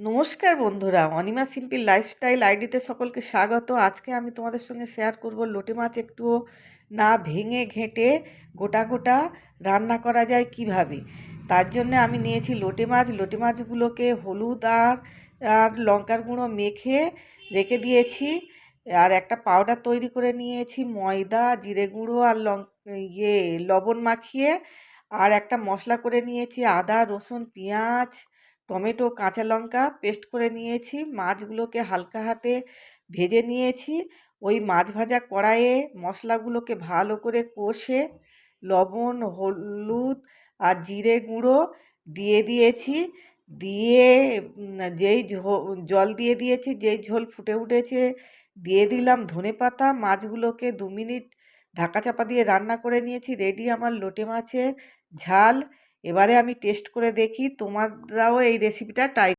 নমস্কার বন্ধুরা, Anima simple lifestyle আইডিতে সকলকে স্বাগত। আজকে আমি তোমাদের সঙ্গে শেয়ার করব লোটে মাছ একটুও না ভেঙে ঘেঁটে গোটা গোটা রান্না করা যায় কীভাবে। তার জন্য আমি নিয়েছি লোটে মাছ। লোটে মাছগুলোকে হলুদ আর আর লঙ্কার গুঁড়ো মেখে রেখে দিয়েছি। আর একটা পাউডার তৈরি করে নিয়েছি, ময়দা, জিরে গুঁড়ো আর লং ইয়ে লবণ মাখিয়ে। আর একটা মশলা করে নিয়েছি, আদা, রসুন, পেঁয়াজ টমেটো, কাঁচা লঙ্কা পেস্ট করে নিয়েছি। মাছগুলোকে হালকা হাতে ভেজে নিয়েছি। ওই মাছ ভাজা কড়াইয়ে মশলাগুলোকে ভালো করে কষে লবণ, হলুদ আর জিরে গুঁড়ো দিয়ে দিয়েছি। দিয়ে যেই জল দিয়ে দিয়েছি, যেই ঝোল ফুটে উঠেছে দিয়ে দিলাম ধনে পাতা। মাছগুলোকে দু মিনিট ঢাকা চাপা দিয়ে রান্না করে নিয়েছি। রেডি আমার লোটে মাছের ঝাল। এবারে আমি টেস্ট করে দেখি তোমারাও এই রেসিপিটা ট্রাই